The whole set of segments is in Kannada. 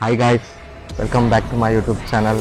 Hi guys welcome back to my YouTube channel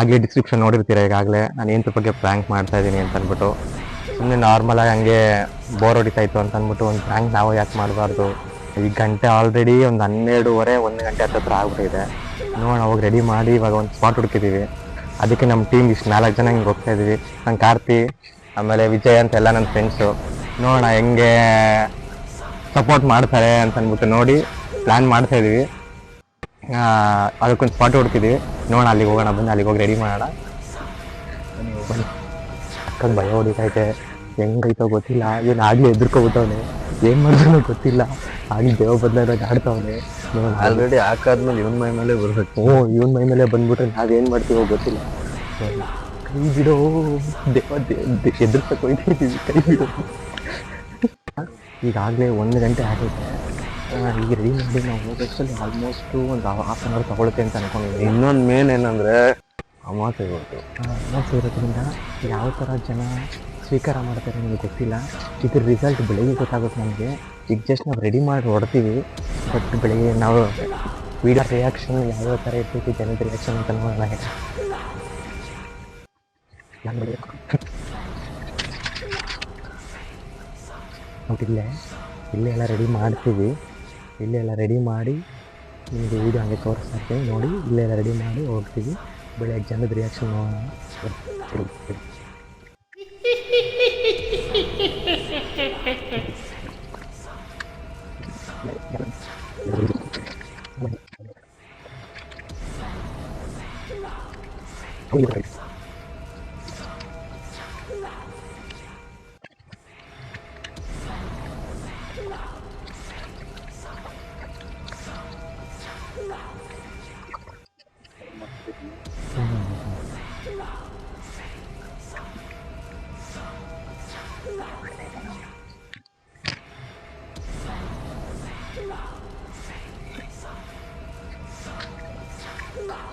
ಆಗಲೇ ಡಿಸ್ಕ್ರಿಪ್ಷನ್ ನೋಡಿರ್ತೀರ ಈಗಾಗಲೇ? ನಾನು ಏನ್ರ ಬಗ್ಗೆ ಪ್ರ್ಯಾಂಕ್ ಮಾಡ್ತಾ ಇದ್ದೀನಿ ಅಂತ ಅಂದ್ಬಿಟ್ಟು. ಸುಮ್ಮನೆ ನಾರ್ಮಲಾಗಿ ಹಂಗೆ ಬೋರ್ ಹೊಡಿತಾ ಅಂತ ಅಂದ್ಬಿಟ್ಟು ಒಂದು ಪ್ರ್ಯಾಂಕ್ ನಾವು ಯಾಕೆ ಮಾಡಬಾರ್ದು? ಈ ಗಂಟೆ ಆಲ್ರೆಡಿ ಒಂದು ಹನ್ನೆರಡೂವರೆ, ಒಂದು ಗಂಟೆ ಹತ್ತತ್ರ ಆಗ್ಬಿಟ್ಟಿದೆ. ನೋಡೋಣ, ಅವಾಗ ರೆಡಿ ಮಾಡಿ ಇವಾಗ ಒಂದು ಸ್ಪಾಟ್ ಹುಡುಕಿದ್ದೀವಿ ಅದಕ್ಕೆ ನಮ್ಮ ಟೀಮ್ ಇಷ್ಟು ನಾಲ್ಕು ಜನ ಹಿಂಗೆ ಹೋಗ್ತಾ ಇದ್ದೀವಿ. ನನ್ನ ಕಾರ್ತಿ, ಆಮೇಲೆ ವಿಜಯ್ ಅಂತ ಎಲ್ಲ ನನ್ನ ಫ್ರೆಂಡ್ಸು ನೋಡೋಣ ಹೆಂಗೆ ಸಪೋರ್ಟ್ ಮಾಡ್ತಾರೆ ಅಂತ ಅಂದ್ಬಿಟ್ಟು ನೋಡಿ ಪ್ಲ್ಯಾನ್ ಮಾಡ್ತಾ ಇದೀವಿ ಅದಕ್ಕೊಂದು ಸ್ಪಾಟ್ ಹುಡುಕಿದೀವಿ. ನೋಡೋಣ ಅಲ್ಲಿಗೆ ಹೋಗೋಣ ಬಂದು ಅಲ್ಲಿಗೆ ಹೋಗಿ ರೆಡಿ ಮಾಡೋಣ. ಅಕ್ಕಂಗೆ ಭಯ ಹೊಡಿತೈತೆ. ಹೆಂಗೈತೋ ಗೊತ್ತಿಲ್ಲ. ಏನು ಆಗಲಿ ಎದುರ್ಕೊಬಿಟ್ಟವನೆ ಏನು ಮಾಡಿದ್ರು ಗೊತ್ತಿಲ್ಲ. ಆಗಿ ದೇವ ಬಂದಾಗ ಆಡ್ತಾವನೆ. ಆಲ್ರೆಡಿ ಹಾಕಾದ್ಮೇಲೆ ಇವನ್ ಮೈ ಮೇಲೆ ಬರ್ಬೇಕು ಓ ಇವನ್ ಮೈ ಮೇಲೆ ಬಂದ್ಬಿಟ್ರೆ ನಾವೇನು ಮಾಡ್ತೀವೋ ಗೊತ್ತಿಲ್ಲ. ಕೈ ಬಿಡೋ. ದೇವ ಎದುರ್ಸಕ್ಕೆ ಹೋಯ್ತಾ ಇದ್ದೀವಿ ಕೈ ಬಿಡೋ. ಈಗಾಗಲೇ ಒಂದು ಗಂಟೆ ಆಗಿದೆ ಈಗ ರೆಡಿ ಮಾಡಿ ನಾವು. ಹೋಗೋಷ್ಟಲ್ಲಿ ಆಲ್ಮೋಸ್ಟು ಒಂದು ಹಾಫ್ ಅನ್ ಅವರ್ ತೊಗೊಳುತ್ತೆ ಅಂತ ಅನ್ಕೊಂಡಿದ್ದೀನಿ. ಇನ್ನೊಂದು ಮೇನ್ ಏನಂದ್ರೆ ಮಾತು ಇವತ್ತು ಮಾತು ಇರೋದ್ರಿಂದ ಯಾವ ಥರ ಜನ ಸ್ವೀಕಾರ ಮಾಡ್ತಾರೆ ನನಗೆ ಗೊತ್ತಿಲ್ಲ. ಇದ್ರ ರಿಸಲ್ಟ್ ಬೆಳಿಗ್ಗೆ ಗೊತ್ತಾಗುತ್ತೆ ನಮಗೆ. ಈಗ ಜಸ್ಟ್ ನಾವು ರೆಡಿ ಮಾಡಿ ಹೊಡ್ತೀವಿ. ಬಟ್ ಬೆಳಿಗ್ಗೆ ನಾವು ವೀಡಿಯೋ ರಿಯಾಕ್ಷನ್ ಯಾವ್ಯಾವ ಥರ ಇರ್ತೈತಿ ಜನದ ರಿಯಾಕ್ಷನ್ ಅಂತ ನೋಡೋಣ ನಾನು ಬೆಳಿಗ್ಗೆ ನಾವು ಇಲ್ಲೇ ಇಲ್ಲೇ ಎಲ್ಲ ರೆಡಿ ಮಾಡ್ತೀವಿ ಇಲ್ಲೇ ಎಲ್ಲ ರೆಡಿ ಮಾಡಿ ನಿಮಗೆ ವೀಡಿಯೋ ಹಂಗೆ ತೋರಿಸ್ತಾ ಇರ್ತೀನಿ ನೋಡಿ ಇಲ್ಲೇ ಎಲ್ಲ ರೆಡಿ ಮಾಡಿ ಹೋಗ್ತೀವಿ ಬೆಳಗ್ಗೆ ಜನದ ರಿಯಾಕ್ಷನ್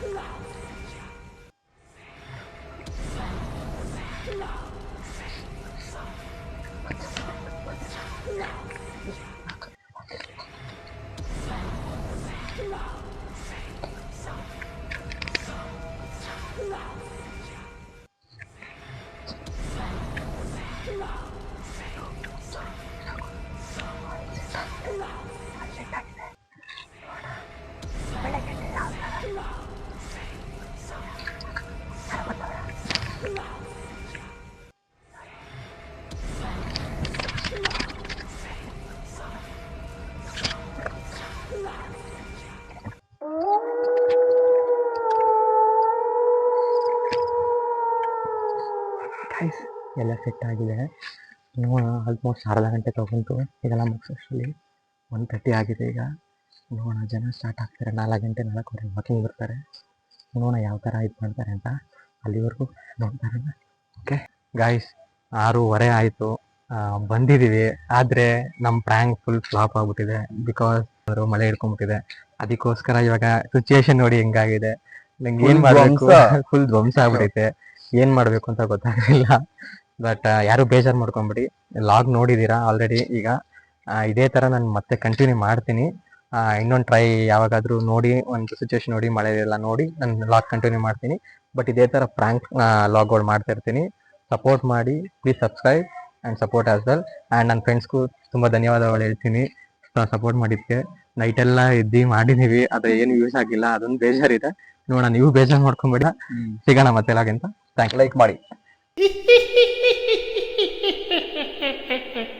ನೋಡೋಣ ಗೈಸ್ ಎಲ್ಲ ಸೆಟ್ ಆಗಿದೆ. ಇನ್ನೂ ಆಲ್ಮೋಸ್ಟ್ ಅರ್ಧ ಗಂಟೆ ತೊಗೊಂಡು ಇದೆಲ್ಲ ಮುಗಿಸೋಷ್ಟರಲ್ಲಿ ಒನ್ ತರ್ಟಿ ಆಗಿದೆ ಈಗ. ನೋಡೋಣ ಜನ ಸ್ಟಾರ್ಟ್ ಆಗ್ತಾರೆ. ನಾಲ್ಕು ಗಂಟೆ ನಾಲ್ಕುವರೆ ವಾಕಿಂಗ್ ಬರ್ತಾರೆ. ನೋಡೋಣ ಯಾವ ಥರ ಇದು ಮಾಡ್ತಾರೆ ಅಂತ ಅಲ್ಲಿವರೆಗೂ ನೋಡ್ತಾರೆ ಓಕೆ ಗಾಯ್ಸ್ ಆರೂವರೆ ಆಯಿತು. ಬಂದಿದ್ದೀವಿ ಆದರೆ ನಮ್ಮ ಪ್ರ್ಯಾಂಕ್ ಫುಲ್ ಫ್ಲಾಪ್ ಆಗ್ಬಿಟ್ಟಿದೆ. ಬಿಕಾಸ್ ಅವರು ಮಳೆ ಹಿಡ್ಕೊಂಡ್ಬಿಟ್ಟಿದೆ. ಅದಕ್ಕೋಸ್ಕರ ಇವಾಗ ಸಿಚುಯೇಷನ್ ನೋಡಿ ಹೆಂಗಾಗಿದೆ. ನಂಗೆ ಏನು ಮಾಡಬೇಕು. ಫುಲ್ ಧ್ವಂಸ ಆಗ್ಬಿಟ್ಟೈತೆ ಏನ್ ಮಾಡ್ಬೇಕು ಅಂತ ಗೊತ್ತಾಗಲಿಲ್ಲ. ಬಟ್ ಯಾರು ಬೇಜಾರು ಮಾಡ್ಕೊಂಬಿಡಿ. ಲಾಗ್ ನೋಡಿದ್ದೀರಾ ಆಲ್ರೆಡಿ ಈಗ. ಇದೇ ತರ ನಾನು ಮತ್ತೆ ಕಂಟಿನ್ಯೂ ಮಾಡ್ತೀನಿ. ಇನ್ನೊಂದು ಟ್ರೈ ಯಾವಾಗಾದ್ರೂ ನೋಡಿ ಒಂದು ಸಿಚುವೇಶನ್ ನೋಡಿ ಮಳೆ ಎಲ್ಲ ನೋಡಿ ನಾನು ಲಾಗ್ ಕಂಟಿನ್ಯೂ ಮಾಡ್ತೀನಿ. ಬಟ್ ಇದೇ ತರ ಪ್ರ್ಯಾಂಕ್ ಲಾಗ್ಗಳು ಮಾಡ್ತಾ ಇರ್ತೀನಿ. ಸಪೋರ್ಟ್ ಮಾಡಿ please subscribe and support as well and ನನ್ನ ಫ್ರೆಂಡ್ಸ್ಗೂ ತುಂಬ ಧನ್ಯವಾದಗಳು ಹೇಳ್ತೀನಿ. ಸಪೋರ್ಟ್ ಮಾಡಿದ್ದಕ್ಕೆ. ಎಲ್ಲ ಎದ್ದು ಮಾಡಿದ್ದೀವಿ ಅದು ಏನು ಯೂಸ್ ಆಗಿಲ್ಲ. ಅದೊಂದು ಬೇಜಾರಿದೆ. ನೋಡೋಣ ನೀವು ಬೇಜಾರು ಮಾಡ್ಕೊಂಬೇಡ. ಸಿಗೋಣ ಮತ್ತೆ ಲಾಗಿಂತ ಥ್ಯಾಂಕ್ ಲೈಕ್ ಮಾಡಿ.